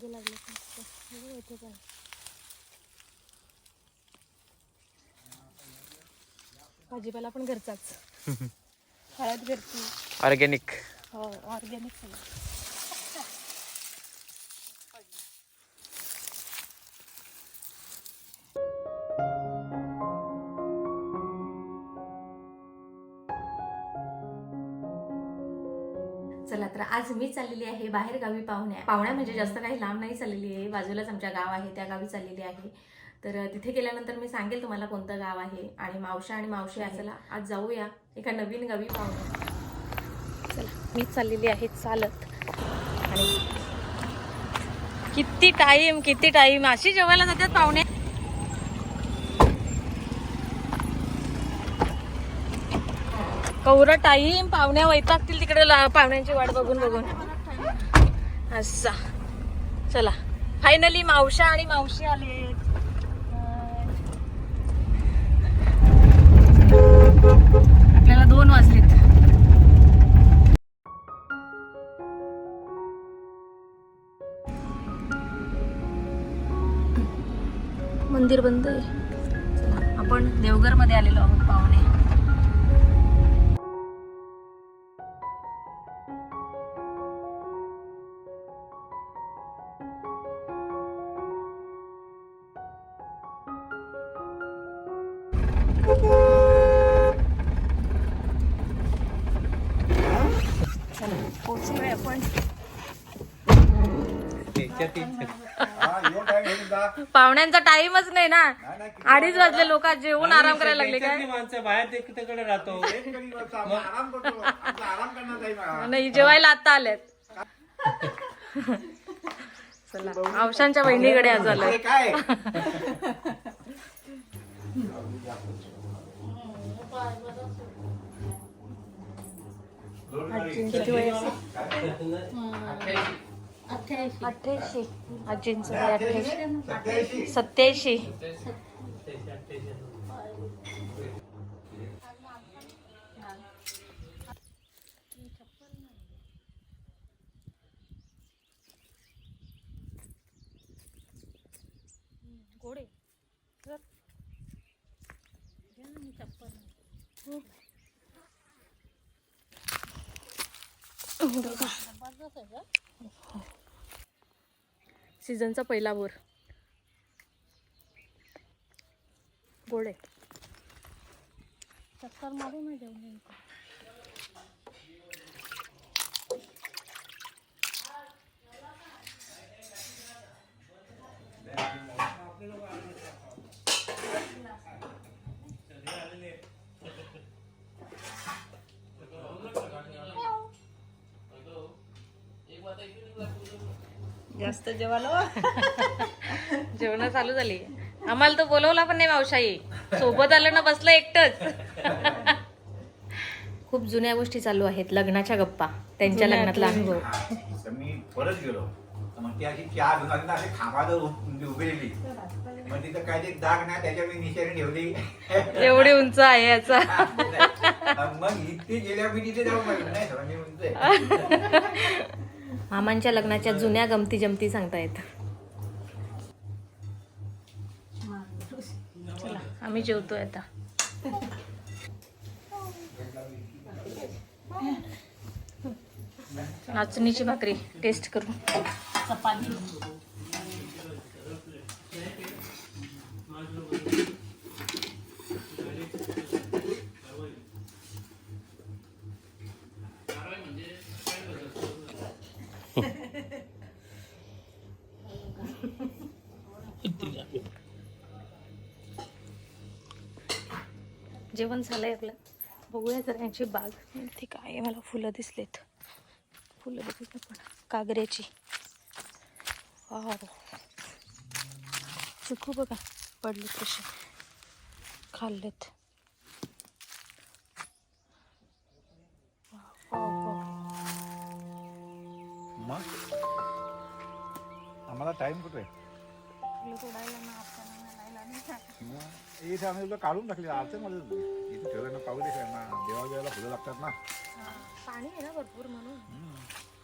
वांगे लागले. बघा पण भाजीपाला पण घरचाच. हळद घरची. ऑर्गॅनिक हो ऑर्गॅनिक तर आज मी चाललेली आहे बाहेर गावी पाहुण्या. पाहुण्या म्हणजे जास्त काही लांब नाही चाललेली आहे. बाजूलाच आमच्या गाव आहे त्या गावी चाललेली आहे. तर तिथे गेल्यानंतर मी सांगेल तुम्हाला कोणतं गाव आहे आणि मावशा आणि मावशी आहे. चला आज जाऊया एका नवीन गावी पाहुण्या. चला मी चाललेली आहे चालत. आणि किती टाईम किती टाईम अशी जेवायला जातात पाहुणे. कौरा टाईम पाहुण्या वैतागतील तिकडे ला- पाहुण्यांची वाट बघून बघून. असा. चला. फायनली मावशा आणि मावशी आले. आपल्याला दोन वाजलेत. मंदिर बंद आहे. आपण देवघरमध्ये आलेलो आहोत पाहुणे. पाहुण्यांचा टाइमच नाही ना. अडीच वाजले? लोक जेवून आराम करायला लागले काय? माणसं बाहेर तिकडे राहतो. आराम करतो. आमचा आराम करणार नाही जेवायला आता आलेत. चला आवशांच्या बहिणीकडे आज आलोय. हे काय? किती वय अठ्ठ्याऐंशी. आजींचं वय अठ्ठ्याऐंशी. सत्याऐंशी. घोडे. सीझनचा पहिला बोर. गोड आहे चक्कर मारू ना जेवण जास्त जेवायला जेवण चालू झाली. आम्हाला तर बोलवला पण नाही मावशाई. सोबत आलं ना बसलं एकटंच. खूप जुन्या गोष्टी चालू आहेत लग्नाच्या गप्पा त्यांच्या लग्नातला अनुभव. मी परत गेलो. मग ती अशी चार म्हणजे उभी राहिली. मग तिथं काय ते दाग नाही त्याच्या मी निशाने ठेवली. एवढी उंच आहे याचा. मग इथे गेल्या मी तिथे बघितलं. नाही सर मी म्हणतोय मामांच्या लग्नाच्या जुन्या गमती जमती सांगतायत. चला आम्ही जेवतोय आता. नाचणीची भाकरी टेस्ट करू. जेवण झालंय आपलं. बघूया जरा यांची बाग. इथे काय आहे? मला फुलं दिसलेत. फुलं बघितलं पण कागऱ्याची. वाव. चिकू बघा पडले कसे. खाल्लेत. मग? आम्हाला टाइम कुठे? फुलं तोडायला ना आपल्याला इथे आम्ही तुला काढून टाकली अडचणमध्ये इथे ठेवायला पाहू दे ना देवा देवाला फुलं लागतात ना. हा, पाणी आहे ना भरपूर म्हणून.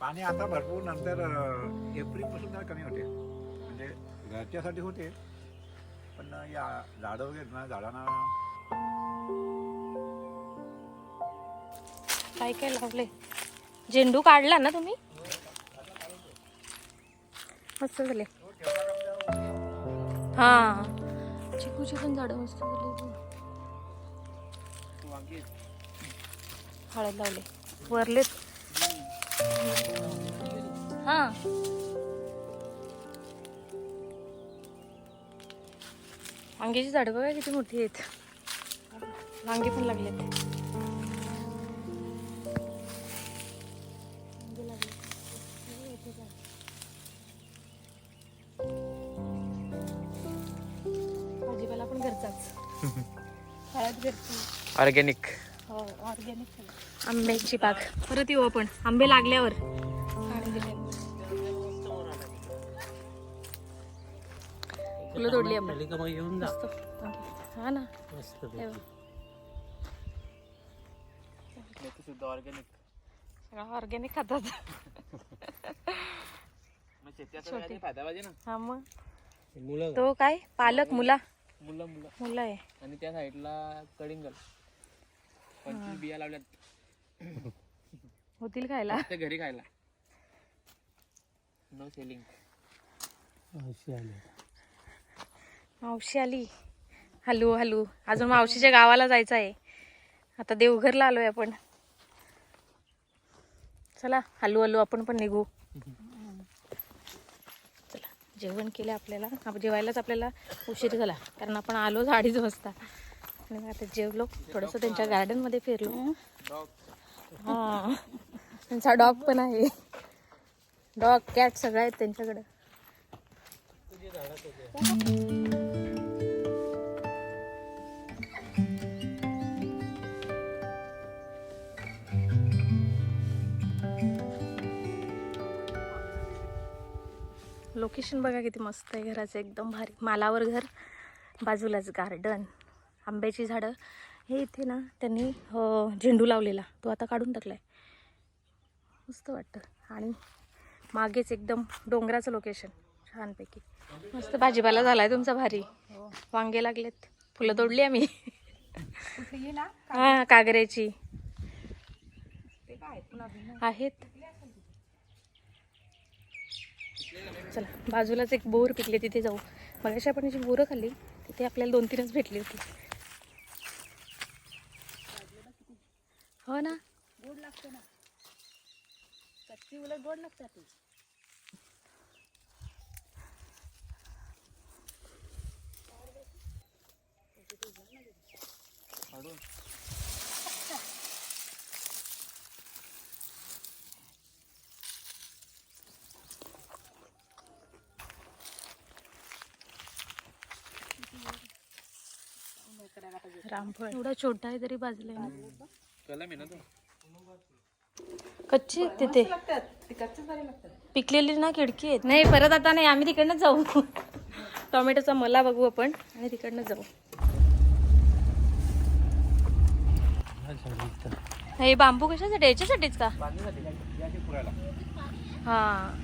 पाणी आता भरपूर नंतर एप्रिलपासून जरा कमी होते. म्हणजे घरच्यासाठी होते पण या झाडं वगैरे ना झाडांना काय काय लावले झेंडू काढला ना तुम्ही? मस्त झाले. हा. चिकूची पण झाडं मस्त झाली हळद लावले. वरलेत. हा. वांग्याची झाडं बघा किती मोठी आहेत. वांगे पण लागलेत. ऑर्गॅनिक हो ऑर्गॅनिक आंब्याची बाग. परत येऊ आपण. आंबे लागल्यावर. फुलं तोडली आपण. हा ना. हे ऑर्गॅनिक सगळं ऑर्गॅनिक खातात. हा मग. मुलं. तो काय? पालक मुला. मुलं मुलं. मुलं आहे. आणि त्या साईडला कडिंगल. पंचवीस बिया लावल्यात. होतील खायला. ते घरी खायला. नो सेलिंग मावशी आली. हलू हलू. अजून मावशीच्या गावाला जायचं आहे. आता देवघरला आलोय आपण. चला हलू हलू आपण पण निघू. जेवण केलं आपल्याला. आप- जेवायलाच आपल्याला उशीर झाला. कारण आपण आलो अडीच वाजता. आणि आता जेवलो. थोडंसं त्यांच्या गार्डनमध्ये फिरलो. हां. त्यांचा डॉग पण आहे. डॉग कॅट सगळं आहेत त्यांच्याकडं. लोकेशन बघा किती मस्त आहे घराचं एकदम भारी. मालावर घर बाजूलाच गार्डन आंब्याची झाडं. हे इथे ना त्यांनी अं, झेंडू लावलेला. तो आता काढून टाकलाय. मस्त वाटतं. आणि मागेच एकदम डोंगराचं लोकेशन छानपैकी. मस्त भाजीपाला झालाय तुमचा भारी. वांगे लागलेत. फुलं तोडली आम्ही. हा कागऱ्याची. आहेत. चला बाजूलाच एक बोर पिकले तिथे जाऊ. मगाशी आपण जी बोरं खाल्ली तिथे आपल्याला दोन तीनच भेटली होती. हो ना? गोड लागते ना. कच्ची उलट गोड लागतात रामफळ. एवढा छोटा आहे तरी बाजूला आहे ना. कच्ची तिथे. पिकलेली ना खिडकी आहेत. नाही परत आता नाही आम्ही तिकडनं जाऊ. टोमॅटोचा मला बघू आपण आणि तिकडनं जाऊ. हे बांबू कशासाठी? याच्यासाठीच का? हा.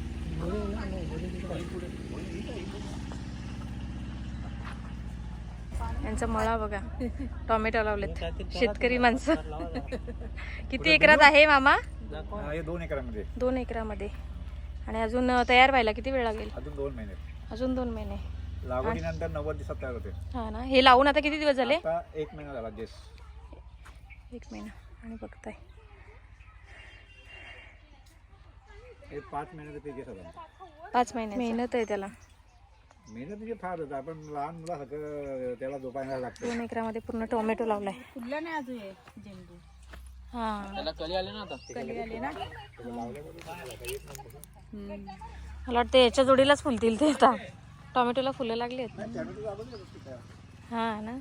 यांचा मळा बघा. टोमॅटो लावलेत. शेतकरी माणसं. किती एकरात आहे मामा? हा, हे दोन एकरामध्ये. दोन एकरामध्ये. आणि अजून तयार व्हायला किती वेळ लागेल? अजून दोन महिने. अजून दोन महिने. लागवडीनंतर नव्वद दिवसात तयार होते. हा ना? हे लावून आता किती दिवस झाले? आता एक महिना झाला देश एक महिना. आणि बघताय. हे पाच पाच महिने मेहनत आहे त्याला. मेहनत म्हणजे फार होतं आपण लहान मुलासारखं त्याला जोपायला लागतं दोन एकरामध्ये पूर्ण टोमॅटो लावलाय. फुललं नाही अजून हे झेंडू. हा. त्याला कली आले ना आता. कली आले ना? मला वाटतं याच्या जोडीलाच फुलतील ते आता. टोमॅटोला फुलं लागली आहेत. हा ना?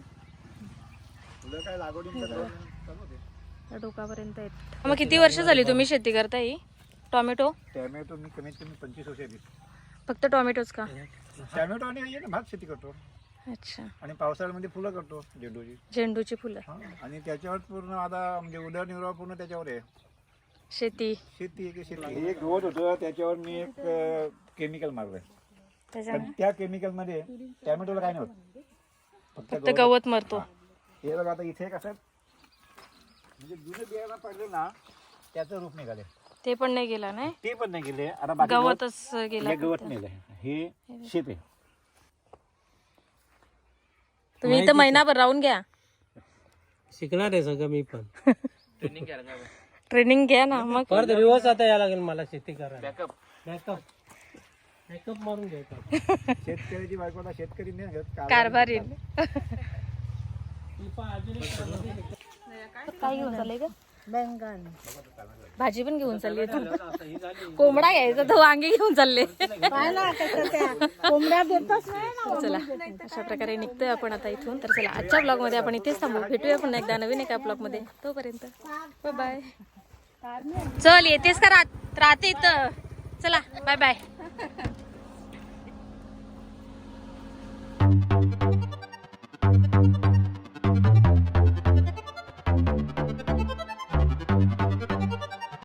फुलं काय लागवडीनंतर दोन चालू होते. त्या डोकापर्यंत आहेत. मग किती वर्ष झाली तुम्ही शेती करताय? टोमॅटो? टॅमॅटो मी कमीत कमी पंचवीस वर्ष फक्त टोमॅटोच का? टॅमॅटो आणि हे ना भात शेती करतो. अच्छा. आणि पावसाळ्यामध्ये फुलं करतो झेंडूची. झेंडूची फुलं. हा. आणि त्याच्यावर पूर्ण आता म्हणजे उदरनिर्वाह पूर्ण त्याच्यावर आहे. शेती. शेती आहे की शेती? हे एक गवत होतं त्याच्यावर मी एक केमिकल मारलंय. पण त्या केमिकलमध्ये टॅमॅटोला काय नाही होत. फक्त गवत. मरतो. हा. बघा आता इथे कसं म्हणजे जुने बियाणं पडले ना त्याचं रूप निघाले ते पण नाही गेला नाही? ते पण नाही गेले आता बाकी गवतच गेला हे गवत नेलं हे शेत आहे तुम्ही इथं महिनाभर राहून घ्या शिकणार आहे सगळं मी पण ट्रेनिंग घ्यायला काय ट्रेनिंग घ्या ना मग? परत रिवर्स आता यायला लागेल मला शेती करायला बॅकअप बॅकअप बॅकअप मारून घ्यायचा शेतकऱ्याची बायकोला शेतकरी नाही कारभारी म्हणतात. काय घेऊन चाललंय का बेंगन भाजी पण घेऊन चालली तू कोंबडा घ्यायचा तो वांगे घेऊन चालले. चला अशा प्रकारे निघतोय आपण आता इथून. तर चला आजच्या ब्लॉगमध्ये आपण इथेच थांबू. भेटूया पुन्हा एकदा नवीन एका ब्लॉगमध्ये तोपर्यंत बाय बाय चल येतेस का राहते इथं? चला बाय बाय